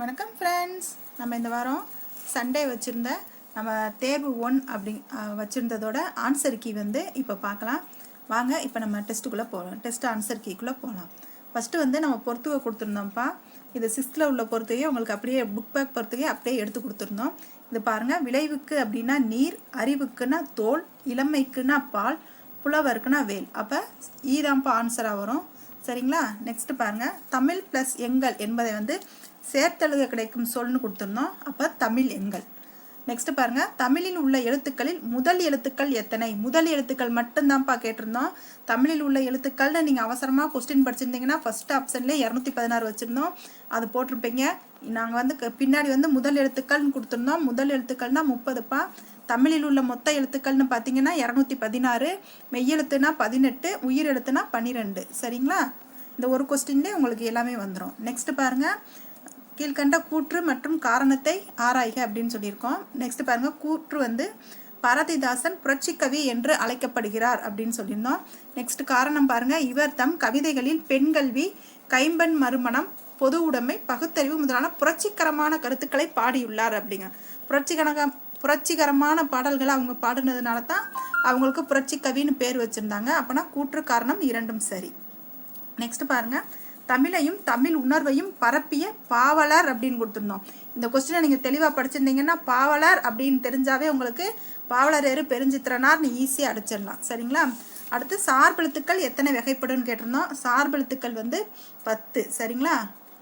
வணக்கம் ஃப்ரெண்ட்ஸ் நம்ம இந்த வாரம் சண்டே வச்சுருந்த நம்ம தேர்வு ஒன் அப்படி வச்சுருந்ததோட ஆன்சர் கீ வந்து இப்போ பார்க்கலாம். வாங்க இப்போ நம்ம டெஸ்ட்டுக்குள்ளே போகலாம் டெஸ்ட் ஆன்சர் கீக்குள்ளே போகலாம் ஃபஸ்ட்டு வந்து நம்ம பொறுத்துவை கொடுத்துருந்தோம்ப்பா. இது சிக்ஸ்த்தில் உள்ள பொறுத்தையே உங்களுக்கு அப்படியே புக் பேக் பொறுத்தையே அப்படியே எடுத்து கொடுத்துருந்தோம். இது பாருங்கள் விளைவுக்கு அப்படின்னா நீர் அறிவுக்குன்னா தோல் இளமைக்குன்னா பால் புலவருக்குன்னா வேல். அப்போ ஈதான்ப்பா e ஆன்சராக வரும். சரிங்களா? நெக்ஸ்ட் பாருங்கள் தமிழ் ப்ளஸ் எங்கள் என்பதை வந்து சேர்த்தெழுத கிடைக்கும் சொல்னு கொடுத்துருந்தோம். அப்போ தமிழ் எங்கள் நெக்ஸ்ட் பாருங்க. தமிழில் உள்ள எழுத்துக்களில் முதல் எழுத்துக்கள் எத்தனை? முதல் எழுத்துக்கள் மட்டும்தான்ப்பா கேட்டிருந்தோம். தமிழில் உள்ள எழுத்துக்கள்னு நீங்கள் அவசரமாக கொஸ்டின் படிச்சிருந்தீங்கன்னா ஃபர்ஸ்ட் ஆப்ஷன்லேயே இரநூத்தி பதினாறு வச்சுருந்தோம். அது போட்டிருப்பீங்க. நாங்கள் வந்து க- பின்னாடி வந்து முதல் எழுத்துக்கள்னு கொடுத்துருந்தோம். முதல் எழுத்துக்கள்னா முப்பதுப்பா. தமிழில் உள்ள மொத்த எழுத்துக்கள்னு பார்த்தீங்கன்னா இரநூத்தி பதினாறு மெய்யெழுத்துனா பதினெட்டு உயிர் எழுத்துனா பன்னிரெண்டு. சரிங்களா? இந்த ஒரு கொஸ்டின்லேயே உங்களுக்கு எல்லாமே வந்துடும் நெக்ஸ்ட் பாருங்க. கீழ்கண்ட கூற்று மற்றும் காரணத்தை ஆராய்க அப்படின்னு சொல்லியிருக்கோம். நெக்ஸ்ட் பாருங்க கூற்று வந்து பாரதிதாசன் புரட்சிக்கவி என்று அழைக்கப்படுகிறார் அப்படின்னு சொல்லியிருந்தோம். நெக்ஸ்ட் காரணம் பாருங்க இவர் தம் கவிதைகளில் பெண்கல்வி கைம்பெண் மறுமணம் பொது உடைமை பகுத்தறிவு முதலான புரட்சிகரமான கருத்துக்களை பாடியுள்ளார் அப்படிங்க. புரட்சிகரக புரட்சிகரமான பாடல்களை அவங்க பாடினதுனால தான் அவங்களுக்கு புரட்சி கவின்னு பேர் வச்சுருந்தாங்க. அப்போனா கூற்று காரணம் இரண்டும் சரி. நெக்ஸ்ட் பாருங்கள் தமிழையும் தமிழ் உணர்வையும் பரப்பிய பாவலர் அப்படின்னு கொடுத்துருந்தோம். இந்த கொஸ்டினை நீங்கள் தெளிவாக படிச்சிருந்தீங்கன்னா பாவலர் அப்படின்னு தெரிஞ்சாவே உங்களுக்கு பாவலரேறு பெருஞ்சித்திரனார்னு ஈஸியாக அடிச்சிடலாம். சரிங்களா? அடுத்து சார்பெழுத்துக்கள் எத்தனை வகைப்படும்னு கேட்டிருந்தோம். சார்பெழுத்துக்கள் வந்து பத்து. சரிங்களா?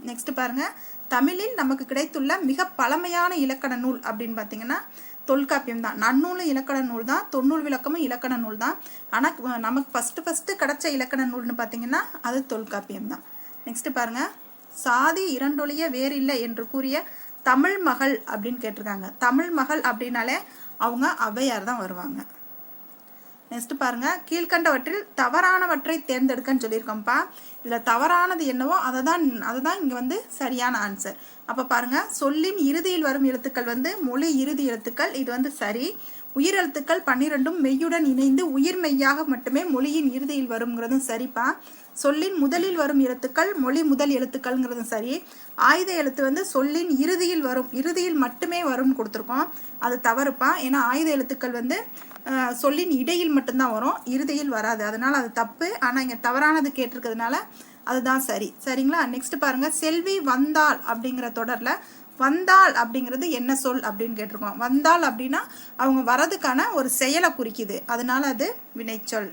நெக்ஸ்ட் பாருங்க. தமிழில் நமக்கு கிடைத்துள்ள மிக பழமையான இலக்கண நூல் அப்படின்னு பார்த்தீங்கன்னா தொல்காப்பியம் தான். நன்னூலும் இலக்கண நூல் தான். தொன்னூல் விளக்கமும் இலக்கண நூல் தான். ஆனால் நமக்கு ஃபஸ்ட்டு ஃபஸ்ட்டு கிடைச்ச இலக்கண நூல்னு பார்த்தீங்கன்னா அது தொல்காப்பியம் தான். நெக்ஸ்ட் பாருங்க. சாதி இரண்டொழிய வேறில்லை என்று கூறிய தமிழ் மகள் அப்படின்னு கேட்டிருக்காங்க. தமிழ் மகள் அப்படின்னாலே அவங்க ஔவையார் தான் வருவாங்க. நெக்ஸ்ட் பாருங்க. கீழ்கண்டவற்றில் தவறானவற்றை தேர்ந்தெடுக்கன்னு சொல்லியிருக்கோம்ப்பா. இதில் தவறானது என்னவோ அதை தான் அதை தான் இங்கே வந்து சரியான ஆன்சர் அப்போ பாருங்க. சொல்லின் இறுதியில் வரும் எழுத்துக்கள் வந்து மொழி இறுதி எழுத்துக்கள் இது வந்து சரி. உயிர் எழுத்துக்கள் பன்னிரெண்டும் மெய்யுடன் இணைந்து உயிர் மெய்யாக மட்டுமே மொழியின் இறுதியில் வருங்கிறதும் சரிப்பா. சொல்லின் முதலில் வரும் எழுத்துக்கள் மொழி முதல் எழுத்துக்கள்ங்கிறதும் சரி. ஆயுத எழுத்து வந்து சொல்லின் இறுதியில் வரும் இறுதியில் மட்டுமே வரும்னு கொடுத்துருக்கோம். அது தவறுப்பா? ஏன்னா ஆயுத எழுத்துக்கள் வந்து சொல்லின் இடையில் மட்டும்தான் வரும் இறுதியில் வராது. அதனால் அது தப்பு. ஆனால் இங்கே தவறானது கேட்டிருக்கிறதுனால அதுதான் சரி. சரிங்களா? நெக்ஸ்ட் பாருங்கள் செல்வி வந்தாள் அப்படிங்கிற தொடரில் வந்தாள் அப்படிங்கிறது என்ன சொல் அப்படின்னு கேட்டிருக்கோம். வந்தாள் அப்படின்னா அவங்க வரதுக்கான ஒரு செயலை குறிக்குது. அதனால அது வினைச்சொல்.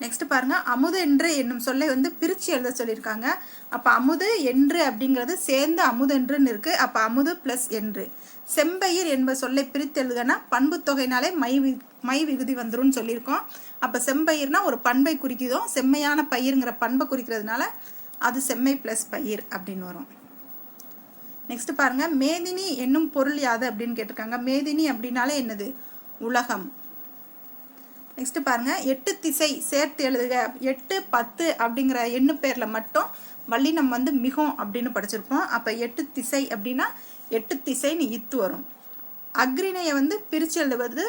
நெக்ஸ்ட் பாருங்க அமுது என்று என்னும் சொல்லை வந்து பிரித்து எழுத சொல்லியிருக்காங்க. அப்போ அமுது என்று அப்படிங்கிறது சேர்ந்து அமுதென்றுன்னு இருக்கு. அப்போ அமுது ப்ளஸ் என்று. செம்பயிர் என்ப சொல்லை பிரித்து எழுதுனா பண்பு தொகைனாலே மை வி மை விகுதி வந்துரும்னு சொல்லியிருக்கோம். அப்போ செம்பயிர்னா ஒரு பண்பை குறிக்குதோ செம்மையான பயிருங்கிற பண்பை குறிக்கிறதுனால அது செம்மை ப்ளஸ் பயிர் அப்படின்னு வரும். நெக்ஸ்ட் பாருங்க மேதினி என்னும் பொருள் யாது அப்படின்னு கேட்டிருக்காங்க. மேதினி அப்படின்னாலே என்னது? உலகம். நெக்ஸ்ட்டு பாருங்கள் எட்டு திசை சேர்த்து எழுதுக. எட்டு பத்து அப்படிங்கிற எண்ணு பேரில் மட்டும் வள்ளி நம்ம வந்து மிகும் அப்படின்னு படிச்சிருப்போம். அப்போ எட்டு திசை அப்படின்னா எட்டு திசைன்னு இத்து வரும். அக்ரிணையை வந்து பிரித்து எழுதுவது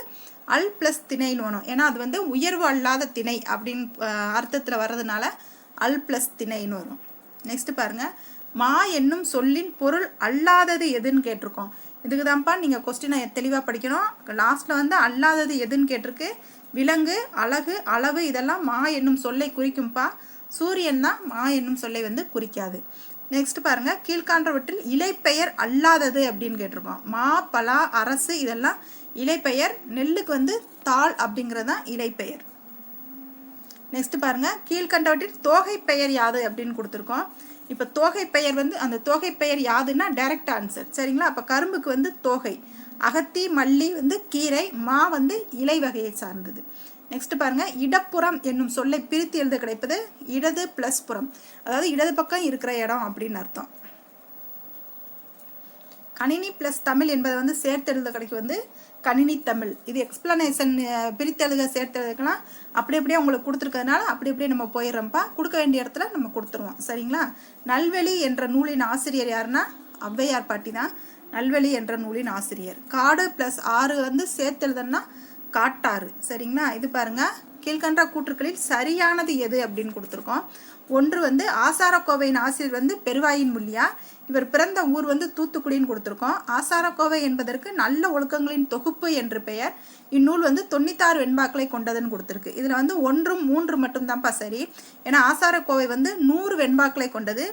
அல் ப்ளஸ் திணைன்னு வரும். ஏன்னா அது வந்து உயர்வு அல்லாத திணை அப்படின்னு அர்த்தத்தில் வர்றதுனால அல் ப்ளஸ் திணைன்னு வரும். நெக்ஸ்ட்டு பாருங்கள் மா என்னும் சொல்லின் பொருள் அல்லாதது எதுன்னு கேட்டிருக்கோம். இதுக்கு தான்ப்பா நீங்கள் கொஸ்டினை தெளிவாக படிக்கணும். லாஸ்ட்டில் வந்து அல்லாதது எதுன்னு கேட்டிருக்கு? விலங்கு அழகு அளவு இதெல்லாம் மா என்னும் சொல்லை குறிக்கும்பா. சூரியன் தான் மா என்னும் சொல்லை வந்து குறிக்காது. நெக்ஸ்ட் பாருங்க. கீழ்காண்டவற்றில் இலைப்பெயர் அல்லாதது அப்படின்னு கேட்டிருக்கோம். மா பலா அரசு இதெல்லாம் இலைப்பெயர் நெல்லுக்கு வந்து தாள் அப்படிங்கிறது தான் இலைப்பெயர். நெக்ஸ்ட் பாருங்க. கீழ்கண்டவற்றில் தோகை பெயர் யாது அப்படின்னு கொடுத்துருக்கோம். இப்போ தோகை பெயர் வந்து அந்த தோகை பெயர் யாதுன்னா டைரக்ட் ஆன்சர் சரிங்களா? அப்போ கரும்புக்கு வந்து தோகை. அகத்தி மல்லி வந்து கீரை மா வந்து இலை வகையை சார்ந்தது. நெக்ஸ்ட் பாருங்க இடப்புறம் என்னும் சொல்லை பிரித்து எழுத கிடைப்பது இடது ப்ளஸ் புறம். அதாவது இடது பக்கம் இருக்கிற இடம் அப்படின்னு அர்த்தம். கணினி ப்ளஸ் தமிழ் என்பதை வந்து சேர்த்து எழுத கிடைக்கும் வந்து கணினி தமிழ். இது எக்ஸ்பிளனேஷன் பிரித்தெழுக சேர்த்து அப்படி அப்படியே உங்களுக்கு கொடுத்துருக்கறதுனால அப்படி அப்படியே நம்ம போயிடுறோம்ப்பா. கொடுக்க வேண்டிய இடத்துல நம்ம கொடுத்துருவோம். சரிங்களா? நல்வெளி என்ற நூலின் ஆசிரியர் யாருன்னா? ஔவையார் பாட்டி தான். நல்வெளி என்ற நூலின் ஆசிரியர். காடு ப்ளஸ் ஆறு வந்து சேர்த்து காட்டாறு. சரிங்களா? இது பாருங்க. கீழ்கண்ட கூற்றுக்களில் சரியானது எது அப்படின்னு கொடுத்துருக்கோம். ஒன்று வந்து ஆசாரக்கோவையின் ஆசிரியர் வந்து பெருவாயின் முள்ளியார். இவர் பிறந்த ஊர் வந்து தூத்துக்குடின்னு கொடுத்துருக்கோம். ஆசாரக்கோவை என்பதற்கு நல்ல ஒழுக்கங்களின் தொகுப்பு என்று பெயர். இந்நூல் வந்து தொண்ணூத்தாறு வெண்பாக்களை கொண்டதுன்னு கொடுத்துருக்கு. இதில் வந்து ஒன்றும் மூன்று மட்டும்தான்ப்பா சரி. ஏன்னா ஆசாரக்கோவை வந்து நூறு வெண்பாக்களை கொண்டது.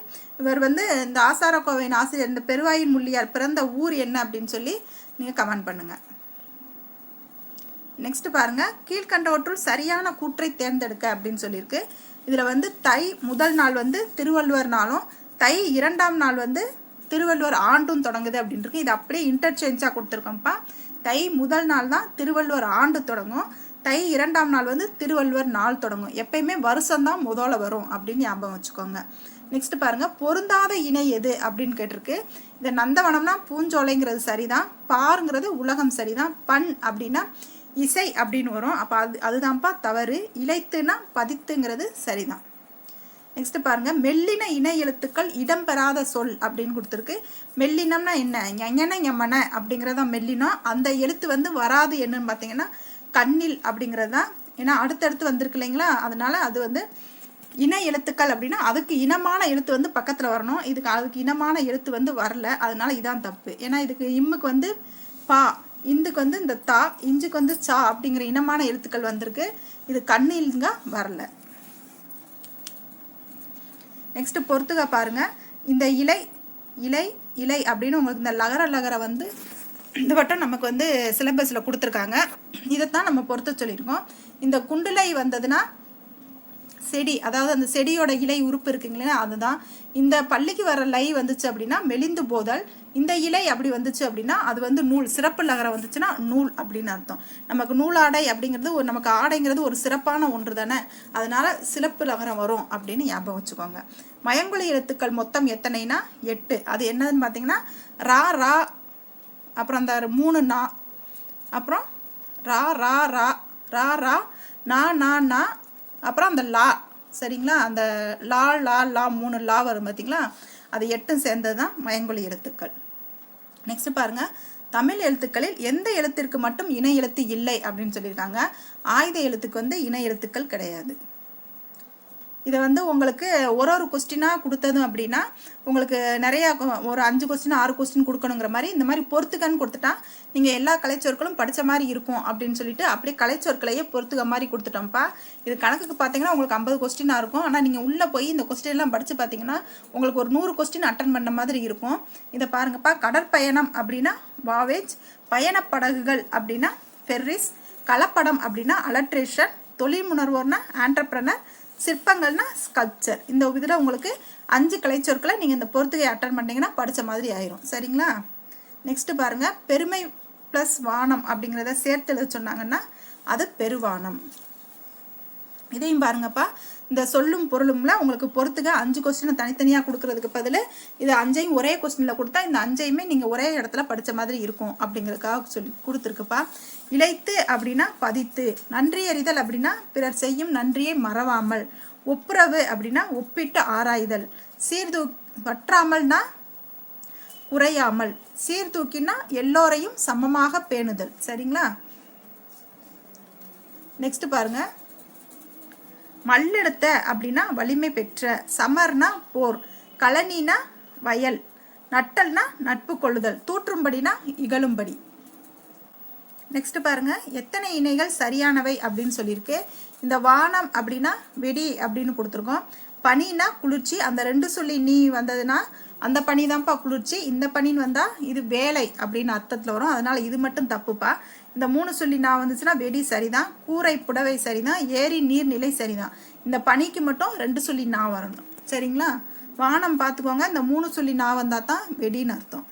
இவர் வந்து இந்த ஆசாரக்கோவையின் ஆசிரியர் இந்த பெருவாயின் முள்ளியார் பிறந்த ஊர் என்ன அப்படின்னு சொல்லி நீங்கள் கமெண்ட் பண்ணுங்கள் நெக்ஸ்ட் பாருங்க. கீழ்கண்டவற்றுள் சரியான கூற்றை தேர்ந்தெடுக்க அப்படின்னு சொல்லியிருக்கு. இதில் வந்து தை முதல் நாள் வந்து திருவள்ளுவர் நாளும் தை இரண்டாம் நாள் வந்து திருவள்ளுவர் ஆண்டும் தொடங்குது அப்படின்ட்டு இது அப்படியே இன்டர்சேஞ்சாக கொடுத்துருக்கோம்ப்பா. தை முதல் நாள் தான் திருவள்ளுவர் ஆண்டு தொடங்கும். தை இரண்டாம் நாள் வந்து திருவள்ளுவர் நாள் தொடங்கும். எப்பயுமே வருஷம்தான் முதல்ல வரும் அப்படின்னு ஞாபகம் வச்சுக்கோங்க. நெக்ஸ்ட் பாருங்க பொருந்தாத இணை எது அப்படின்னு கேட்டிருக்கு. இந்த நந்தவனம்னா பூஞ்சோலைங்கிறது சரிதான். பாருங்கிறது உலகம் சரிதான். பண் அப்படின்னா இசை அப்படின்னு வரும். அப்போ அது அதுதான்ப்பா தவறு. இழைத்துனா பதித்துங்கிறது சரிதான். நெக்ஸ்ட் பாருங்க. மெல்லின இணை எழுத்துக்கள் இடம்பெறாத சொல் அப்படின்னு கொடுத்துருக்கு. மெல்லினம்னா என்ன? ஞன ஞமன அப்படிங்கிறதா மெல்லினம் அந்த எழுத்து வந்து வராது என்னன்னு பார்த்தீங்கன்னா கண்ணில் அப்படிங்கிறது தான். ஏன்னா அடுத்தடுத்து வந்திருக்கு இல்லைங்களா? அதனால அது வந்து இன எழுத்துக்கள் அப்படின்னா அதுக்கு இனமான எழுத்து வந்து பக்கத்தில் வரணும். இதுக்கு அதுக்கு இனமான எழுத்து வந்து வரல. அதனால இதான் தப்பு. ஏன்னா இதுக்கு இம்முக்கு வந்து பா இந்துக்கு வந்து இந்த தா இஞ்சுக்கு வந்து சா அப்படிங்கிற இனமான எழுத்துக்கள் வந்திருக்கு. இது கண்ணில்ங்க வரல. நெக்ஸ்ட்டு பொறுத்துக பாருங்க. இந்த இலை இலை இலை அப்படின்னு உங்களுக்கு இந்த லகர லகர வந்து இந்த வட்டம் நமக்கு வந்து சிலபஸில் கொடுத்துருக்காங்க. இதைத்தான் நம்ம பொறுத்த சொல்லியிருக்கோம். இந்த குண்டுலை வந்ததுன்னா செடி அதாவது அந்த செடியோட இலை உறுப்பு இருக்குங்களா அதுதான். இந்த பள்ளிக்கு வர லை வந்துச்சு அப்படின்னா மெலிந்து போதல். இந்த இலை அப்படி வந்துச்சு அப்படின்னா அது வந்து நூல் சிறப்பு லகரம் வந்துச்சுன்னா நூல் அப்படின்னு அர்த்தம். நமக்கு நூலாடை அப்படிங்கிறது ஒரு நமக்கு ஆடைங்கிறது ஒரு சிறப்பான ஒன்று தானே. அதனால சிறப்பு லகரம் வரும் அப்படின்னு ஞாபகம் வச்சுக்கோங்க. மயங்குளி எழுத்துக்கள் மொத்தம் எத்தனைனா? எட்டு. அது என்னதுன்னு பார்த்தீங்கன்னா ரா ரா அப்புறம் அந்த மூணு நா அப்புறம் ரா ரா ரா ரா ரா நா நா நா அப்புறம் அந்த லா சரிங்களா? அந்த லா லா லா மூணு லா வரும் பார்த்தீங்களா அது எட்டும் சேர்ந்தது தான் மயங்கொழி எழுத்துக்கள். நெக்ஸ்ட் பாருங்க. தமிழ் எழுத்துக்களில் எந்த எழுத்திற்கு மட்டும் இணை எழுத்து இல்லை அப்படின்னு சொல்லியிருக்காங்க. ஆயுத எழுத்துக்கு வந்து இணை எழுத்துக்கள் கிடையாது. இதை வந்து உங்களுக்கு ஒரு ஒரு கொஸ்டினாக கொடுத்ததும் அப்படின்னா உங்களுக்கு நிறையா ஒரு அஞ்சு கொஸ்டின் ஆறு கொஸ்டின் கொடுக்கணுங்கிற மாதிரி இந்த மாதிரி பொறுத்துக்கன்னு கொடுத்துட்டா நீங்கள் எல்லா கலைச்சொற்களும் படித்த மாதிரி இருக்கும் அப்படின்னு சொல்லிட்டு அப்படியே கலைச்சொற்களையே பொறுத்துக்க மாதிரி கொடுத்துட்டோம்ப்பா. இது கணக்குக்கு பார்த்தீங்கன்னா உங்களுக்கு ஐம்பது கொஸ்டினாக இருக்கும். ஆனால் நீங்கள் உள்ளே போய் இந்த கொஸ்டின்லாம் படித்து பார்த்தீங்கன்னா உங்களுக்கு ஒரு நூறு கொஸ்டின் அட்டன் பண்ண மாதிரி இருக்கும். இதை பாருங்கப்பா. கடற்பயணம் அப்படின்னா வாவேஜ். பயணப்படகுகள் அப்படின்னா ஃபெர்ரிஸ் கலப்படம் அப்படின்னா அலட்ரேஷன் தொழில் உணர்வோர்னா ஆண்டர்பிரனர் சிற்பங்கள்னா ஸ்கல்ப்சர் இந்த இதில் உங்களுக்கு அஞ்சு கலைச்சொற்களை நீங்கள் இந்த பொறுத்துகை அட்டன் பண்ணிங்கன்னா படித்த மாதிரி ஆயிரும். சரிங்களா? நெக்ஸ்ட் பாருங்க. பெருமை ப்ளஸ் வானம் அப்படிங்கிறத சேர்த்து எழுத சொன்னாங்கன்னா அது பெருவானம். இதையும் பாருங்கப்பா. இந்த சொல்லும் பொருளும்ல உங்களுக்கு பொறுத்துக்க அஞ்சு கொஸ்டினை தனித்தனியாக கொடுக்கறதுக்கு பதில் இது அஞ்சையும் ஒரே கொஸ்டினில் கொடுத்தா இந்த அஞ்சையுமே நீங்கள் ஒரே இடத்துல படித்த மாதிரி இருக்கும் அப்படிங்கிறதுக்காக சொல்லி கொடுத்துருக்குப்பா. இழைத்து அப்படின்னா பதித்து. நன்றி அறிதல் அப்படின்னா பிறர் செய்யும் நன்றியை மறவாமல். ஒப்புரவு அப்படின்னா ஒப்பிட்டு ஆராய்தல். சீர்தூ வற்றாமல்னா குறையாமல். சீர்தூக்கினா எல்லோரையும் சமமாக பேணுதல். சரிங்களா? நெக்ஸ்ட் பாருங்க. மல்லெடுத்த அப்படின்னா வலிமை பெற்ற. சமர்னா போர். கழனினா வயல். நட்டல்னா நட்பு கொள்ளுதல். தூற்றும்படினா இகழும்படி. நெக்ஸ்ட்டு பாருங்கள் எத்தனை இணைகள் சரியானவை அப்படின்னு சொல்லியிருக்கு. இந்த வானம் அப்படின்னா வெடி அப்படின்னு கொடுத்துருக்கோம். பனினா குளிர்ச்சி. அந்த ரெண்டு சொல்லி நீ வந்ததுன்னா அந்த பனி தான்ப்பா குளிர்ச்சி. இந்த பனின்னு வந்தால் இது வேலை அப்படின்னு அர்த்தத்தில் வரும். அதனால் இது மட்டும் தப்புப்பா. இந்த மூணு சொல்லி நான் வந்துச்சுன்னா வெடி சரிதான். கூரை புடவை சரிதான். ஏரி நீர்நிலை சரிதான். இந்த பனிக்கு மட்டும் ரெண்டு சொல்லி நான் வரணும். சரிங்களா? வானம் பார்த்துக்கோங்க. இந்த மூணு சொல்லி நான் வந்தால் தான் வெடின்னு அர்த்தம்.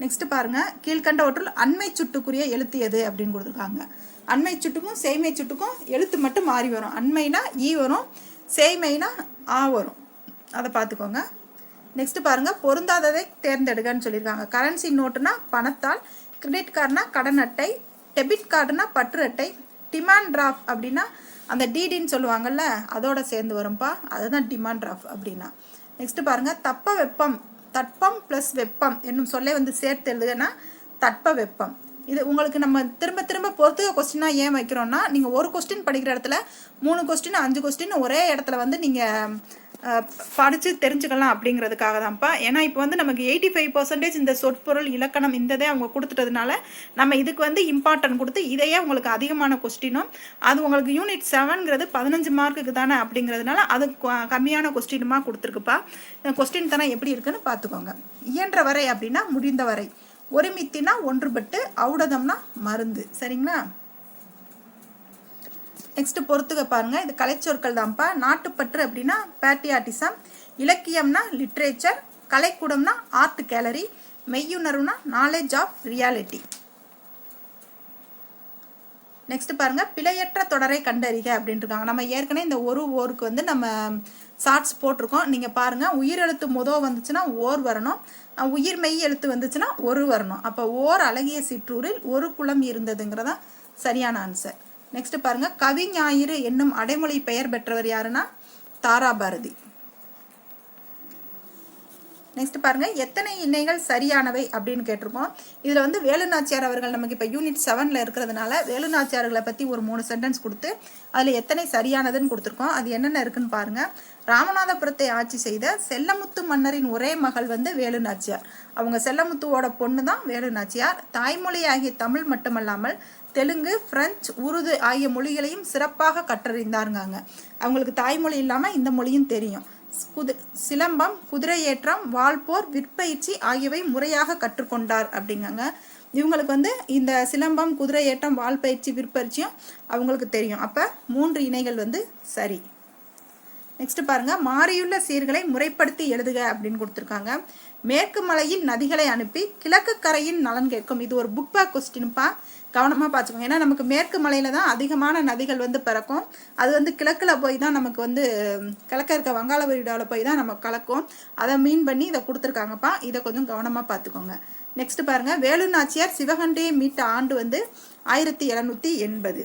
நெக்ஸ்ட் பாருங்க. கீழ்கண்டவற்றுள் அண்மை சுட்டுக்குரிய எழுத்து எது அப்படின்னு கொடுத்துருக்காங்க. அண்மை சுட்டுக்கும் சேமை சுட்டுக்கும் எழுத்து மட்டும் மாறி வரும். அண்மைனா ஈ வரும் சேமைனா ஆ வரும். அதை பார்த்துக்கோங்க. நெக்ஸ்ட் பாருங்க. பொருந்தாததை தேர்ந்தெடுக்கன்னு சொல்லியிருக்காங்க. கரன்சி நோட்டுனா பணத்தால் கிரெடிட் கார்டுனா கடன் அட்டை டெபிட் கார்டுனா பற்று அட்டை டிமாண்ட் டிராஃப்ட் அப்படின்னா அந்த டிடின்னு சொல்லுவாங்கல்ல அதோட சேர்ந்து வரும்பா. அதுதான் டிமாண்ட் டிராஃப்ட் அப்படின்னா. நெக்ஸ்ட் பாருங்க. தப்ப வெப்பம் தட்பம் ப்ளஸ் வெப்பம் என்னும் சொல்லை வந்து சேர்த்து எழுதுனா தட்ப வெப்பம். இது உங்களுக்கு நம்ம திரும்ப திரும்ப பொறுத்துக கொஸ்டினாக ஏன் வைக்கிறோம்னா நீங்கள் ஒரு கொஸ்டின் படிக்கிற இடத்துல மூணு கொஸ்டின் அஞ்சு கொஸ்டின் ஒரே இடத்துல வந்து நீங்கள் படித்து தெரிஞ்சுக்கலாம் அப்படிங்கிறதுக்காக தான்ப்பா. ஏன்னா இப்போ வந்து நமக்கு எயிட்டி ஃபைவ் பர்சன்டேஜ் இந்த சொற்பொருள் இலக்கணம் இந்ததே அவங்க கொடுத்துட்டதுனால நம்ம இதுக்கு வந்து இம்பார்ட்டன்ட் கொடுத்து இதையே உங்களுக்கு அதிகமான கொஸ்டினும் அது உங்களுக்கு யூனிட் செவன்கிறது பதினஞ்சு மார்க்குக்கு தானே அப்படிங்கிறதுனால அது கம்மியான கொஸ்டினுமா கொடுத்துருக்குப்பா. கொஸ்டின் தானே எப்படி இருக்குன்னு பார்த்துக்கோங்க. இயன்ற வரை அப்படின்னா முடிந்த வரை. ஒருமித்தினா ஒன்றுபட்டு ஔடதம்னா மருந்து. சரிங்களா? நெக்ஸ்ட்டு பொறுத்துக்க பாருங்கள் இது கலைச்சொற்கள் தான்ப்பா. நாட்டுப்பற்று அப்படின்னா பேட்டியாட்டிசம் இலக்கியம்னா லிட்ரேச்சர் கலைக்கூடம்னா ஆர்ட் கேலரி மெய்யுணர்வுனா நாலேஜ் ஆஃப் ரியாலிட்டி நெக்ஸ்ட் பாருங்க. பிழையற்ற தொடரை கண்டறிக அப்படின்ட்டுருக்காங்க நம்ம ஏற்கனவே இந்த ஒரு ஓருக்கு வந்து நம்ம ஷார்ட்ஸ் போட்டிருக்கோம். நீங்கள் பாருங்கள் உயிர் உயிரெழுத்து முதோ வந்துச்சுன்னா ஓர் வரணும். உயிர் மெய் எழுத்து வந்துச்சுன்னா ஒரு வரணும். அப்போ ஓர் அழகிய சிற்றூரில் ஒரு குளம் இருந்ததுங்கிறதான் சரியான ஆன்சர் நெக்ஸ்ட் பாருங்க. கவி ஞாயிறு என்னும் அடைமொழி பெயர் பெற்றவர் யாருன்னா? தாராபாரதி. நெக்ஸ்ட் பாருங்க. எத்தனை இணைகள் சரியானவை அப்படின்னு கேட்டிருக்கோம். இதுல வந்து வேலுநாச்சியார் அவர்கள் நமக்கு இப்போ யூனிட் செவன்ல இருக்கிறதுனால வேலுநாச்சியார்களை பத்தி ஒரு மூணு சென்டென்ஸ் கொடுத்து அதுல எத்தனை சரியானதுன்னு கொடுத்துருக்கோம். அது என்னென்ன இருக்குன்னு பாருங்க. ராமநாதபுரத்தை ஆட்சி செய்த செல்லமுத்து மன்னரின் ஒரே மகள் வந்து வேலுநாச்சியார். அவங்க செல்லமுத்துவோட பொண்ணு தான் வேலுநாச்சியார். தாய்மொழியாகிய தமிழ் மட்டுமல்லாமல் தெலுங்கு பிரெஞ்சு உருது ஆகிய மொழிகளையும் சிறப்பாக கற்றறிந்தாருங்காங்க. அவங்களுக்கு தாய்மொழி இல்லாமல் இந்த மொழியும் தெரியும். குது சிலம்பம் குதிரையேற்றம் வால்போர் விற்பயிற்சி ஆகியவை முறையாக கற்றுக்கொண்டார் அப்படிங்காங்க. இவங்களுக்கு வந்து இந்த சிலம்பம் குதிரையேற்றம் வால்பயிற்சி விற்பயிற்சியும் அவங்களுக்கு தெரியும். அப்போ மூன்று இணைகள் வந்து சரி. நெக்ஸ்ட் பாருங்க. மாறியுள்ள சீர்களை முறைப்படுத்தி எழுதுக அப்படின்னு கொடுத்துருக்காங்க. மேற்கு மலையில் நதிகளை அனுப்பி கிழக்கு கரையின் நலன் கேட்கும். இது ஒரு புக் பேக் கொஸ்டின்ப்பா கவனமாக பார்த்துக்கோங்க ஏன்னா நமக்கு மேற்கு மலையில தான் அதிகமான நதிகள் வந்து பிறக்கும். அது வந்து கிழக்கில் போய் தான் நமக்கு வந்து கிழக்க இருக்க வங்காள விரிடாவில் போய் தான் நம்ம கலக்கும். அதை மீன் பண்ணி இதை கொடுத்துருக்காங்கப்பா. இதை கொஞ்சம் கவனமாக பார்த்துக்கோங்க நெக்ஸ்ட் பாருங்க. வேலு நாச்சியார் சிவகண்டையை மீட்ட ஆண்டு வந்து ஆயிரத்தி எழுநூற்றி எண்பது.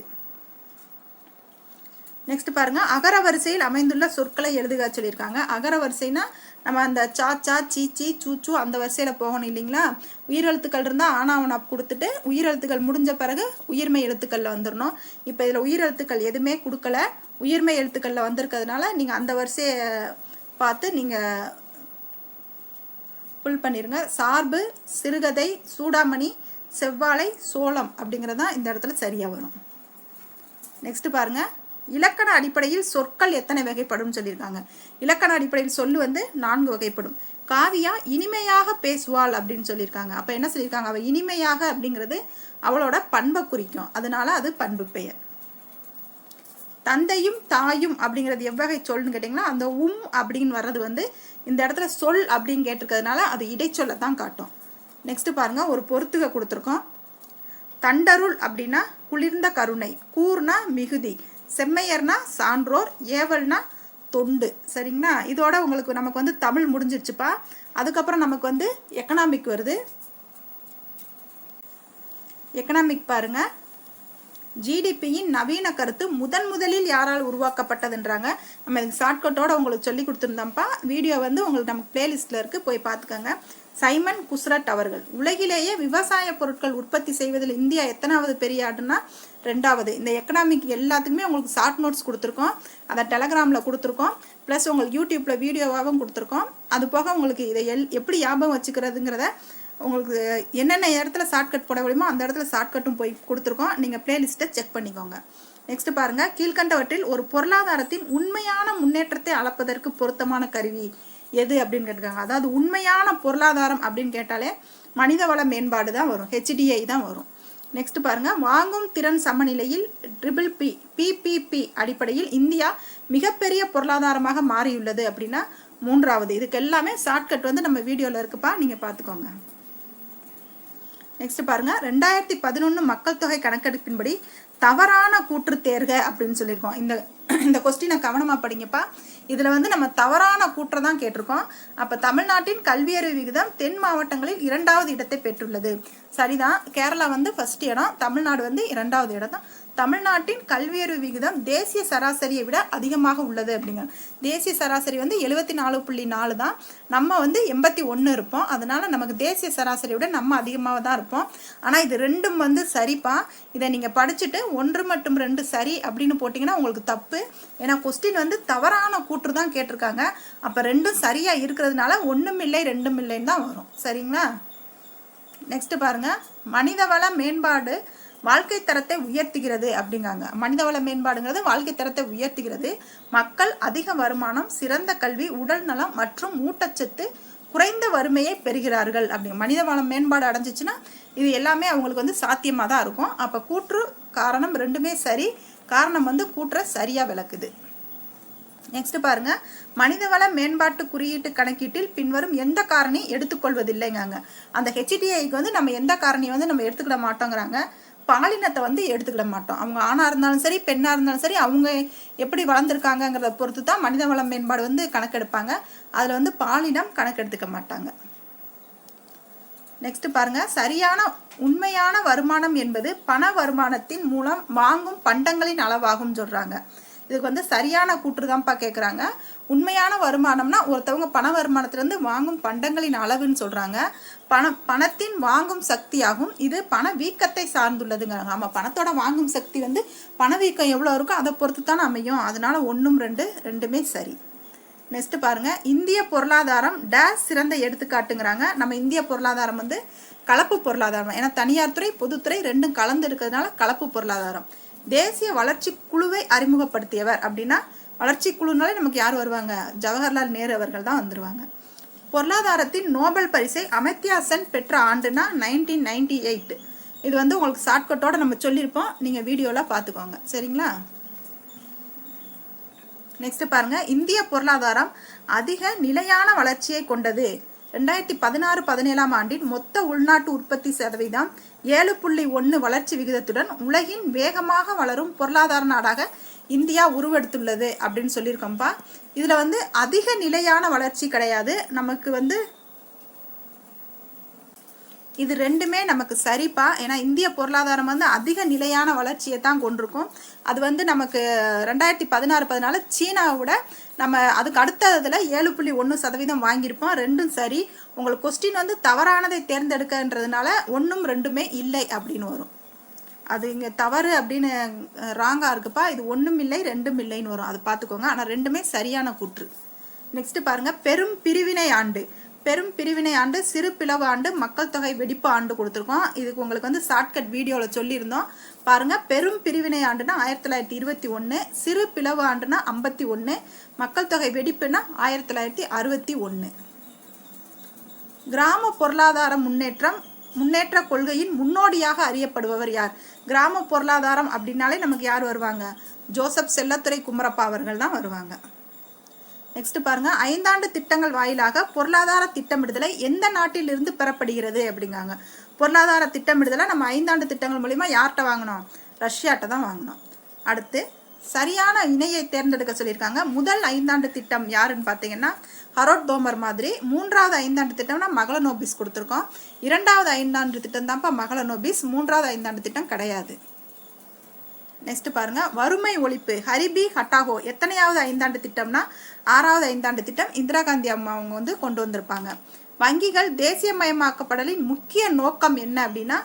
நெக்ஸ்ட் பாருங்க. அகர வரிசையில் அமைந்துள்ள சொற்களை எழுதுக சொல்லியிருக்காங்க. அகர வரிசைனா நம்ம அந்த சா சா சீ சூச்சு அந்த வரிசையில் போகணும் இல்லைங்களா? உயிரெழுத்துக்கள் இருந்தால் ஆனாவனா கொடுத்துட்டு உயிரெழுத்துக்கள் முடிஞ்ச பிறகு உயிர்மை எழுத்துக்களில் வந்துடணும் இப்போ இதில் உயிரெழுத்துக்கள் எதுவுமே கொடுக்கல. உயிர்மை எழுத்துக்களில் வந்திருக்கிறதுனால நீங்கள் அந்த வரிசையை பார்த்து நீங்கள் ஃபுல் பண்ணிடுங்க சார்பு சிறுகதை சூடாமணி செவ்வாழை சோளம் அப்படிங்கிறது தான் இந்த இடத்துல சரியாக வரும். நெக்ஸ்ட் பாருங்கள் இலக்கண அடிப்படையில் சொற்கள் எத்தனை வகைப்படும் சொல்லியிருக்காங்க. இலக்கண அடிப்படையில் சொல்லு வந்து நான்கு வகைப்படும். காவியா இனிமையாக பேசுவாள் அப்படின்னு சொல்லியிருக்காங்க. அப்போ என்ன சொல்லியிருக்காங்க? அவள் இனிமையாக அப்படிங்கிறது அவளோட பண்பை குறிக்கும். அதனால அது பண்பு பெயர். தந்தையும் தாயும் அப்படிங்கிறது எவ்வகை சொல்னு கேட்டிங்கன்னா அந்த உம் அப்படின்னு வர்றது வந்து இந்த இடத்துல சொல் அப்படின்னு கேட்டிருக்கிறதுனால அது இடைச்சொல்லை தான் காட்டும். நெக்ஸ்ட் பாருங்க ஒரு பொறுத்துக கொடுத்துருக்கோம். தண்டருள் அப்படின்னா குளிர்ந்த கருணை கூர்னா மிகுதி. செம்மையர்னா சான்றோர் ஏவல்னா தொண்டு. சரிங்களா? இதோட உங்களுக்கு நமக்கு வந்து தமிழ் முடிஞ்சிருச்சுப்பா. அதுக்கப்புறம் நமக்கு வந்து எக்கனாமிக் வருது. எக்கனாமிக் பாருங்க. ஜிடிபியின் நவீன கருத்து முதன் முதலில் யாரால் உருவாக்கப்பட்டதுன்றாங்க. நம்ம இதுக்கு ஷார்ட்கட்டோட உங்களுக்கு சொல்லி கொடுத்துருந்தோம்ப்பா. வீடியோ வந்து உங்களுக்கு நமக்கு பிளேலிஸ்ட்டில் இருக்குது போய் பார்த்துக்கோங்க. சைமன் குஸ்ரட் அவர்கள். உலகிலேயே விவசாய பொருட்கள் உற்பத்தி செய்வதில் இந்தியா எத்தனாவது பெரிய ஆடுனா ரெண்டாவது. இந்த எக்கனாமிக் எல்லாத்துக்குமே உங்களுக்கு ஷார்ட் நோட்ஸ் கொடுத்துருக்கோம். அதை டெலகிராமில் கொடுத்துருக்கோம். ப்ளஸ் உங்களுக்கு யூடியூப்பில் வீடியோவாகவும் கொடுத்துருக்கோம். அது போக உங்களுக்கு இதை எல் எப்படி ஞாபகம் வச்சுக்கிறதுங்கிறத உங்களுக்கு என்னென்ன இடத்துல ஷார்ட்கட் போட முடியுமோ அந்த இடத்துல ஷார்ட்கட்டும் போய் கொடுத்துருக்கோம். நீங்கள் பிளேலிஸ்ட்டை செக் பண்ணிக்கோங்க. நெக்ஸ்ட் பாருங்க. கீழ்கண்டவற்றில் ஒரு பொருளாதாரத்தின் உண்மையான முன்னேற்றத்தை அளப்பதற்கு பொருத்தமான கருவி. எது அப்படின்னு கேட்டிருக்காங்க அதாவது உண்மையான பொருளாதாரம் அப்படின்னு கேட்டாலே மனிதவள மேம்பாடு தான் வரும். ஹெச்டிஐ தான் வரும். நெக்ஸ்ட் பாருங்க. வாங்கும் திறன் சமநிலையில் ட்ரிபிள் பி பிபிபி அடிப்படையில் இந்தியா மிகப்பெரிய பொருளாதாரமாக மாறியுள்ளது அப்படின்னா மூன்றாவது. இதுக்கு எல்லாமே ஷார்ட்கட் வந்து நம்ம வீடியோவில் இருக்குப்பா. நீங்கள் பார்த்துக்கோங்க. நெக்ஸ்ட் பாருங்க. ரெண்டாயிரத்தி பதினொன்று மக்கள் தொகை கணக்கெடுப்பின்படி தவறான கூற்று தேர்க அப்படின்னு சொல்லியிருக்கோம். இந்த இந்த கொஸ்டினை கவனமாக படிங்கப்பா. இதில் வந்து நம்ம தவறான கூற்றை தான் கேட்டிருக்கோம். அப்போ தமிழ்நாட்டின் கல்வியறிவு விகிதம் தென் மாவட்டங்களில் இரண்டாவது இடத்தை பெற்றுள்ளது. சரிதான் கேரளா வந்து ஃபர்ஸ்ட் இடம். தமிழ்நாடு வந்து இரண்டாவது இடம் தான். தமிழ்நாட்டின் கல்வியறிவு விகிதம் தேசிய சராசரியை விட அதிகமாக உள்ளது அப்படிங்க. தேசிய சராசரி வந்து எழுபத்தி நாலு புள்ளி நாலு தான். நம்ம வந்து எண்பத்தி ஒன்று இருப்போம். அதனால நமக்கு தேசிய சராசரியை விட நம்ம அதிகமாக தான் இருப்போம். ஆனால் இது ரெண்டும் வந்து சரிப்பா. இதை நீங்கள் படிச்சுட்டு ஒன்று மற்றும் ரெண்டு சரி அப்படின்னு போட்டிங்கன்னா உங்களுக்கு தப்பு. ஏன்னா கொஸ்டின் வந்து தவறான கூற்று தான் கேட்டிருக்காங்க. அப்போ ரெண்டும் சரியாக இருக்கிறதுனால ஒன்றும் இல்லை ரெண்டும் இல்லைன்னு தான் வரும். சரிங்களா? நெக்ஸ்ட் பாருங்க. மனிதவள மேம்பாடு வாழ்க்கை தரத்தை உயர்த்துகிறது அப்படிங்காங்க. மனிதவள மேம்பாடுங்கிறது வாழ்க்கை தரத்தை உயர்த்துகிறது. மக்கள் அதிக வருமானம் சிறந்த கல்வி உடல் நலம் மற்றும் ஊட்டச்சத்து குறைந்த வறுமையை பெறுகிறார்கள் அப்படி மனித வளம் மேம்பாடு அடைஞ்சிச்சுன்னா இது எல்லாமே அவங்களுக்கு வந்து சாத்தியமாக தான் இருக்கும். அப்போ கூற்று காரணம் ரெண்டுமே சரி. காரணம் வந்து கூற்றை சரியாக விளக்குது. நெக்ஸ்ட் பாருங்க. மனிதவள மேம்பாட்டு குறியீட்டு கணக்கீட்டில் பின்வரும் எந்த காரணி எடுத்துக்கொள்வதில்லைங்காங்க. அந்த ஹெச்டிஐக்கு வந்து நம்ம எந்த காரணியை வந்து நம்ம எடுத்துக்கிட மாட்டோங்கிறாங்க. பாலினத்தை வந்து எடுத்துக்கிட மாட்டோம். அவங்க ஆணாக இருந்தாலும் சரி பெண்ணாக இருந்தாலும் சரி அவங்க எப்படி வளர்ந்துருக்காங்கங்கிறத பொறுத்து தான் மனித வள மேம்பாடு வந்து கணக்கெடுப்பாங்க. அதில் வந்து பாலினம் கணக்கெடுத்துக்க மாட்டாங்க. நெக்ஸ்ட் பாருங்க. சரியான உண்மையான வருமானம் என்பது பண வருமானத்தின் மூலம் வாங்கும் பண்டங்களின் அளவாகும் சொல்றாங்க. இதுக்கு வந்து சரியான கூற்று தான்ப்பா கேட்குறாங்க உண்மையான வருமானம்னா ஒருத்தவங்க பண வருமானத்திலேருந்து வாங்கும் பண்டங்களின் அளவுன்னு சொல்கிறாங்க பணம் பணத்தின் வாங்கும் சக்தியாகும். இது பண வீக்கத்தை சார்ந்துள்ளதுங்கிறாங்க. ஆமாம் பணத்தோட வாங்கும் சக்தி வந்து பணவீக்கம் எவ்வளோ இருக்கோ அதை பொறுத்து தான் அமையும். அதனால ஒன்றும் ரெண்டு ரெண்டுமே சரி. நெக்ஸ்ட் பாருங்க. இந்திய பொருளாதாரம் டேஸ் சிறந்த எடுத்துக்காட்டுங்கிறாங்க. நம்ம இந்திய பொருளாதாரம் வந்து கலப்பு பொருளாதாரம். ஏன்னா தனியார் துறை பொதுத்துறை ரெண்டும் கலந்து இருக்கிறதுனால கலப்பு பொருளாதாரம். தேசிய வளர்ச்சி குழுவை அறிமுகப்படுத்தியவர் அப்படின்னா வளர்ச்சி குழுனாலே நமக்கு யார் வருவாங்க? ஜவஹர்லால் நேரு அவர்கள் தான் வந்துருவாங்க. பொருளாதாரத்தின் நோபல் பரிசை அமித்யா சென் பெற்ற ஆண்டுனா நைன்டீன் நைன்டி எயிட் இது வந்து உங்களுக்கு ஷார்ட்கட்டோட நம்ம சொல்லியிருப்போம். நீங்கள் வீடியோவில் பார்த்துக்கோங்க. சரிங்களா? நெக்ஸ்ட் பாருங்க. இந்திய பொருளாதாரம் அதிக நிலையான வளர்ச்சியை கொண்டது. ரெண்டாயிரத்தி பதினாறு பதினேழாம் ஆண்டின் மொத்த உள்நாட்டு உற்பத்தி சதவீதம் ஏழு புள்ளி ஒன்று வளர்ச்சி விகிதத்துடன் உலகின் வேகமாக வளரும் பொருளாதார நாடாக இந்தியா உருவெடுத்துள்ளது அப்படின்னு சொல்லியிருக்கோம்ப்பா. இதில் வந்து அதிக நிலையான வளர்ச்சி கிடையாது. நமக்கு வந்து இது ரெண்டுமே நமக்கு சரிப்பா. ஏன்னா இந்திய பொருளாதாரம் வந்து அதிக நிலையான வளர்ச்சியை தான் கொண்டிருக்கும். அது வந்து நமக்கு ரெண்டாயிரத்தி பதினாறு பதினாலு சீனாவோட நம்ம அதுக்கு அடுத்ததில் ஏழு புள்ளி ஒன்று சதவீதம் வாங்கியிருப்போம். ரெண்டும் சரி. உங்களுக்கு கொஸ்டின் வந்து தவறானதை தேர்ந்தெடுக்கன்றதுனால ஒன்றும் ரெண்டுமே இல்லை அப்படின்னு வரும். அது இங்கே தவறு அப்படின்னு ராங்காக இருக்குப்பா. இது ஒன்றும் இல்லை ரெண்டும் இல்லைன்னு வரும். அதை பார்த்துக்கோங்க. ஆனால் ரெண்டுமே சரியான கூற்று. நெக்ஸ்ட் பாருங்க. பெரும் பிரிவினை ஆண்டு. பெரும் பிரிவினை ஆண்டு சிறு பிளவு ஆண்டு மக்கள் தொகை வெடிப்பு ஆண்டு கொடுத்துருக்கோம். இதுக்கு உங்களுக்கு வந்து ஷார்ட்கட் வீடியோவில் சொல்லியிருந்தோம். பாருங்க பெரும் பிரிவினை ஆண்டுனா ஆயிரத்தி தொள்ளாயிரத்தி இருபத்தி ஒன்று சிறு பிளவு ஆண்டுனா ஐம்பத்தி ஒன்று மக்கள் தொகை வெடிப்புனா ஆயிரத்தி தொள்ளாயிரத்தி அறுபத்தி ஒன்று கிராம பொருளாதார முன்னேற்றம் முன்னேற்ற கொள்கையின் முன்னோடியாக அறியப்படுபவர் யார்? கிராம பொருளாதாரம் அப்படின்னாலே நமக்கு யார் வருவாங்க? ஜோசப் செல்லத்துறை குமரப்பா அவர்கள் தான் வருவாங்க. நெக்ஸ்ட் பாருங்க. ஐந்தாண்டு திட்டங்கள் வாயிலாக பொருளாதார திட்டமிடுதலை எந்த நாட்டிலிருந்து பெறப்படுகிறது அப்படிங்காங்க. பொருளாதார திட்டமிடுதலை நம்ம ஐந்தாண்டு திட்டங்கள் மூலிமா யார்கிட்ட வாங்கினோம்? ரஷ்யாட்ட தான் வாங்கினோம். அடுத்து சரியான இணையை தேர்ந்தெடுக்க சொல்லியிருக்காங்க. முதல் ஐந்தாண்டு திட்டம் யாருன்னு பார்த்தீங்கன்னா ஹரோட் தோமர் மாதிரி மூன்றாவது ஐந்தாண்டு திட்டம்னா மகளநோபிஸ் கொடுத்துருக்கோம். இரண்டாவது ஐந்தாண்டு திட்டம் தான்ப்பா மகளநோபிஸ். மூன்றாவது ஐந்தாண்டு திட்டம் கிடையாது. நெக்ஸ்ட் பாருங்க. வறுமை ஒழிப்பு. ஹரிபி ஹட்டாகோ எத்தனையாவது ஐந்தாண்டு திட்டம்னா ஆறாவது ஐந்தாண்டு திட்டம் இந்திரா காந்தி அம்மா அவங்க வந்து கொண்டு வந்திருப்பாங்க. வங்கிகள் தேசியமயமாக்கப்படலின் முக்கிய நோக்கம் என்ன அப்படின்னா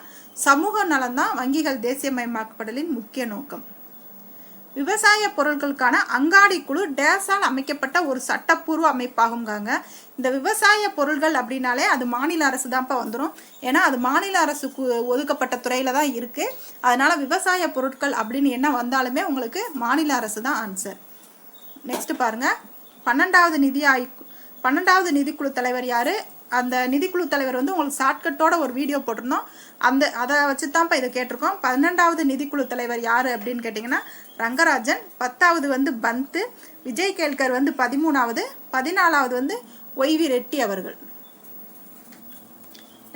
சமூக நலம் தான் வங்கிகள் தேசியமயமாக்கப்படலின் முக்கிய நோக்கம். விவசாய பொருட்களுக்கான அங்காடி குழு டேஸால் அமைக்கப்பட்ட ஒரு சட்டப்பூர்வ அமைப்பாகுங்காங்க இந்த விவசாய பொருள்கள் அப்படின்னாலே அது மாநில அரசு தான்ப்பா வந்துடும் ஏன்னா அது மாநில அரசுக்கு ஒதுக்கப்பட்ட துறையில் தான் இருக்குது அதனால் விவசாய பொருட்கள் அப்படின்னு என்ன வந்தாலுமே உங்களுக்கு மாநில அரசு தான் ஆன்சர் நெக்ஸ்ட் பாருங்கள் பன்னெண்டாவது நிதி ஆய் பன்னெண்டாவது நிதிக்குழு தலைவர் யார்? அந்த நிதிக்குழு தலைவர் வந்து உங்களுக்கு ஷார்ட்கட்டோட ஒரு வீடியோ போட்டிருந்தோம். அந்த அதை வச்சு தான்ப்பா இதை கேட்டிருக்கோம். பன்னெண்டாவது நிதிக்குழு தலைவர் யார் அப்படின்னு கேட்டிங்கன்னா ரங்கராஜன். பத்தாவது வந்து பந்து விஜய் கேல்கர் வந்து பதிமூணாவது. பதினாலாவது வந்து ஒய்வி ரெட்டி அவர்கள்.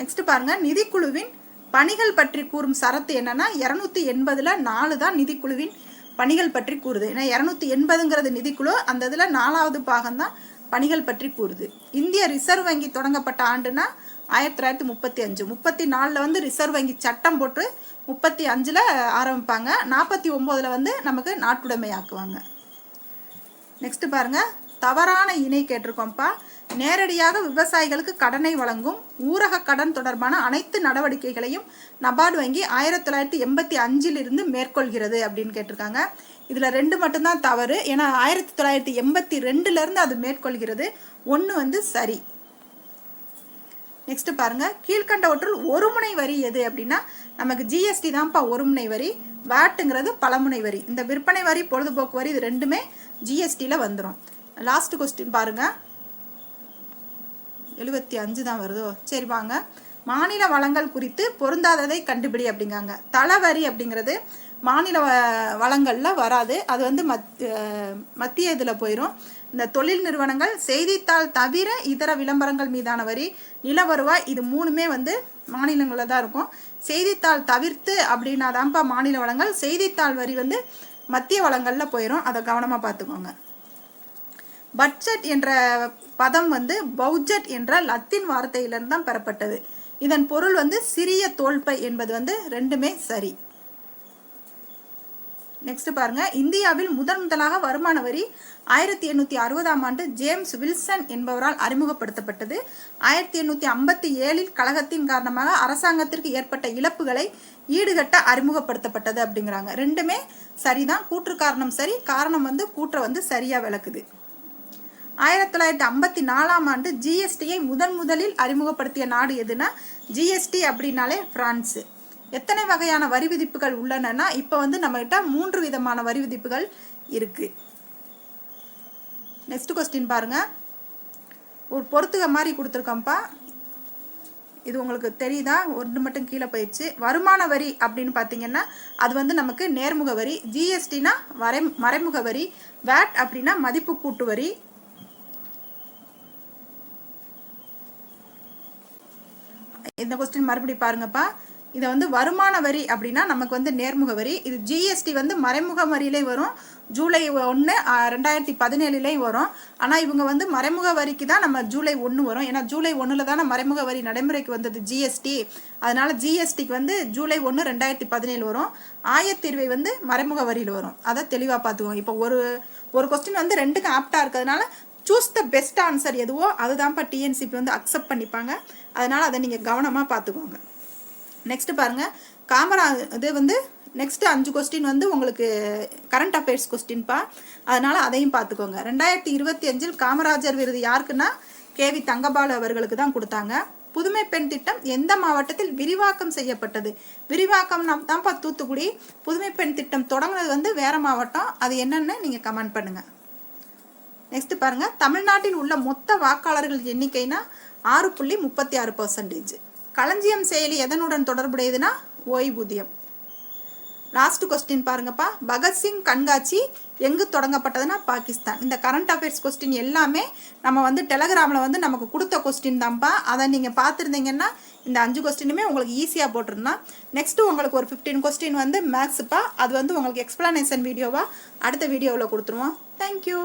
நெக்ஸ்ட் பாருங்க. நிதிக்குழுவின் பணிகள் பற்றி கூறும் சரத்து என்னன்னா இரநூத்தி எண்பதுல நாலு தான் நிதிக்குழுவின் பணிகள் பற்றி கூறுது. ஏன்னா இரநூத்தி எண்பதுங்கிறது நிதிக்குழு. அந்த இதில் நாலாவது பாகம்தான் பணிகள் பற்றி கூறுது. இந்திய ரிசர்வ் வங்கி தொடங்கப்பட்ட ஆண்டுனா ஆயிரத்தி தொள்ளாயிரத்தி முப்பத்தி அஞ்சு. முப்பத்தி நாலில் வந்து ரிசர்வ் வங்கி சட்டம் போட்டு முப்பத்தி அஞ்சில் ஆரம்பிப்பாங்க. நாற்பத்தி ஒம்போதில் வந்து நமக்கு நாட்டுடைமையாக்குவாங்க. நெக்ஸ்ட்டு நெக்ஸ்ட் பாருங்க. தவறான இணை கேட்டிருக்கோம்ப்பா. நேரடியாக விவசாயிகளுக்கு கடனை வழங்கும் ஊரக கடன் தொடர்பான அனைத்து நடவடிக்கைகளையும் நபார்டு வங்கி ஆயிரத்தி தொள்ளாயிரத்தி எண்பத்தி அஞ்சிலிருந்து மேற்கொள்கிறது அப்படின்னு கேட்டிருக்காங்க. இதில் ரெண்டு மட்டும்தான் தவறு. ஏன்னா ஆயிரத்தி தொள்ளாயிரத்தி எண்பத்தி ரெண்டுலேருந்து அது மேற்கொள்கிறது. ஒன்று வந்து சரி. நெக்ஸ்ட் பாருங்க. கீழ்கண்டவற்றுள் ஒருமுனை வரி எது அப்படின்னா நமக்கு ஜிஎஸ்டி தான்ப்பா ஒருமுனை வரி. வேட்டுங்கிறது பலமுனை வரி. இந்த விற்பனை வரி பொழுதுபோக்கு வரி இது ரெண்டுமே ஜிஎஸ்டியில் வந்துடும் லாஸ்ட் கொஸ்டின் பாருங்க. எழுபத்தி அஞ்சு தான் வருதோ? சரி வாங்க. மாநில வளங்கள் குறித்து பொருந்தாததை கண்டுபிடி அப்படிங்காங்க. தளவரி அப்படிங்கிறது மாநில வ- வராது. அது வந்து மத் மத்திய இதில் போயிடும் இந்த தொழில் நிறுவனங்கள் செய்தித்தாள் தவிர இதர விளம்பரங்கள் மீதான வரி நில வருவாய் இது மூணுமே வந்து மாநிலங்களில் தான் இருக்கும். செய்தித்தாள் தவிர்த்து அப்படின்னா தான்ப்பா மாநில வளங்கள். செய்தித்தாள் வரி வந்து மத்திய வளங்களில் போயிடும் அதை கவனமாக பார்த்துக்கோங்க பட்ஜெட் என்ற பதம் வந்து பௌஜெட் என்ற லத்தீன் வார்த்தையிலிருந்து தான் பெறப்பட்டது. இதன் பொருள் வந்து சிறிய தோல்பை என்பது வந்து ரெண்டுமே சரி. நெக்ஸ்ட் பாருங்க. இந்தியாவில் முதன் முதலாக வருமான வரி ஆயிரத்தி எண்ணூற்றி அறுபதாம் ஆண்டு ஜேம்ஸ் வில்சன் என்பவரால் அறிமுகப்படுத்தப்பட்டது. ஆயிரத்தி எண்ணூற்றி ஐம்பத்தி ஏழில் கழகத்தின் காரணமாக அரசாங்கத்திற்கு ஏற்பட்ட இழப்புகளை ஈடுகட்ட அறிமுகப்படுத்தப்பட்டது அப்படிங்கிறாங்க. ரெண்டுமே சரிதான். கூற்று காரணம் சரி. காரணம் வந்து கூற்றை வந்து சரியாக விளக்குது. ஆயிரத்தி தொள்ளாயிரத்தி ஐம்பத்தி நாலாம் ஆண்டு ஜிஎஸ்டியை முதன் முதலில் அறிமுகப்படுத்திய நாடு எதுனா ஜிஎஸ்டி அப்படின்னாலே பிரான்ஸு எத்தனை வகையான வரி விதிப்புகள் உள்ளனன்னா இப்போ வந்து நம்மகிட்ட மூன்று விதமான வரி விதிப்புகள் இருக்கு. நெக்ஸ்ட் கொஸ்டின் பாருங்க. ஒரு பொறுத்துக மாதிரி கொடுத்துருக்கோம்ப்பா. இது உங்களுக்கு தெரியுதா? ஒன்று மட்டும் கீழே போயிடுச்சு. வருமான வரி அப்படின்னு பார்த்தீங்கன்னா அது வந்து நமக்கு நேர்முக வரி ஜிஎஸ்டினா வரை மறைமுக வரி வேட் அப்படின்னா மதிப்பு கூட்டு வரி. இந்த கொஸ்டின் மறுபடியும் பாருங்கப்பா. இதை வந்து வருமான வரி அப்படின்னா நமக்கு வந்து நேர்முக வரி. இது ஜிஎஸ்டி வந்து மறைமுக வரியிலே வரும். ஜூலை ஒன்று ரெண்டாயிரத்தி பதினேழுலேயும் வரும். ஆனால் இவங்க வந்து மறைமுக வரிக்கு தான் நம்ம ஜூலை ஒன்று வரும். ஏன்னா ஜூலை ஒன்றில் தானே மறைமுக வரி நடைமுறைக்கு வந்தது ஜிஎஸ்டி அதனால் ஜிஎஸ்டிக்கு வந்து ஜூலை ஒன்று ரெண்டாயிரத்தி பதினேழு வரும். ஆயத்தீர்வை வந்து மறைமுக வரியில் வரும். அதை தெளிவாக பார்த்துக்கோங்க. இப்போ ஒரு ஒரு கொஸ்டின் வந்து ரெண்டுக்கும் ஆப்டாக இருக்கிறதுனால சூஸ் த பெஸ்ட் ஆன்சர் எதுவோ அதுதான்ப்பா டிஎன்சிபி வந்து அக்செப்ட் பண்ணிப்பாங்க. அதனால் அதை நீங்கள் கவனமாக பார்த்துக்கோங்க. நெக்ஸ்ட்டு பாருங்கள் காமரா இது வந்து நெக்ஸ்ட் அஞ்சு கொஸ்டின் வந்து உங்களுக்கு கரண்ட் அஃபேர்ஸ் கொஸ்டின்ப்பா அதனால் அதையும் பார்த்துக்கோங்க ரெண்டாயிரத்தி இருபத்தி அஞ்சில் காமராஜர் விருது யாருக்குன்னா கேவி தங்கபாலு அவர்களுக்கு தான் கொடுத்தாங்க. புதுமை பெண் திட்டம் எந்த மாவட்டத்தில் விரிவாக்கம் செய்யப்பட்டது? விரிவாக்கம் நாம் தான்ப்பா தூத்துக்குடி. புதுமை பெண் திட்டம் தொடங்குனது வந்து வேற மாவட்டம். அது என்னென்னு நீங்கள் கமெண்ட் பண்ணுங்கள் நெக்ஸ்ட் பாருங்கள் தமிழ்நாட்டில் உள்ள மொத்த வாக்காளர்கள் எண்ணிக்கைனா ஆறு புள்ளி முப்பத்தி ஆறு பர்சன்டேஜ் களஞ்சியம் செயலி எதனுடன் தொடர்புடையதுன்னா ஓய்வூதியம். லாஸ்ட் கொஸ்டின் பாருங்கப்பா. பகத்சிங் கண்காட்சி எங்கு தொடங்கப்பட்டதுன்னா பாகிஸ்தான். இந்த கரண்ட் அஃபேர்ஸ் கொஸ்டின் எல்லாமே நம்ம வந்து டெலகிராமில் வந்து நமக்கு கொடுத்த கொஸ்டின் தான்ப்பா. அதை நீங்கள் பார்த்துருந்தீங்கன்னா இந்த அஞ்சு கொஸ்டினுமே உங்களுக்கு ஈஸியாக போட்டிருந்தான் நெக்ஸ்ட்டு உங்களுக்கு ஒரு ஃபிஃப்டீன் கொஸ்டின் வந்து மேக்ஸுப்பா அது வந்து உங்களுக்கு எக்ஸ்ப்ளனேஷன் வீடியோவாக அடுத்த வீடியோவில் கொடுத்துருவோம். தேங்க்யூ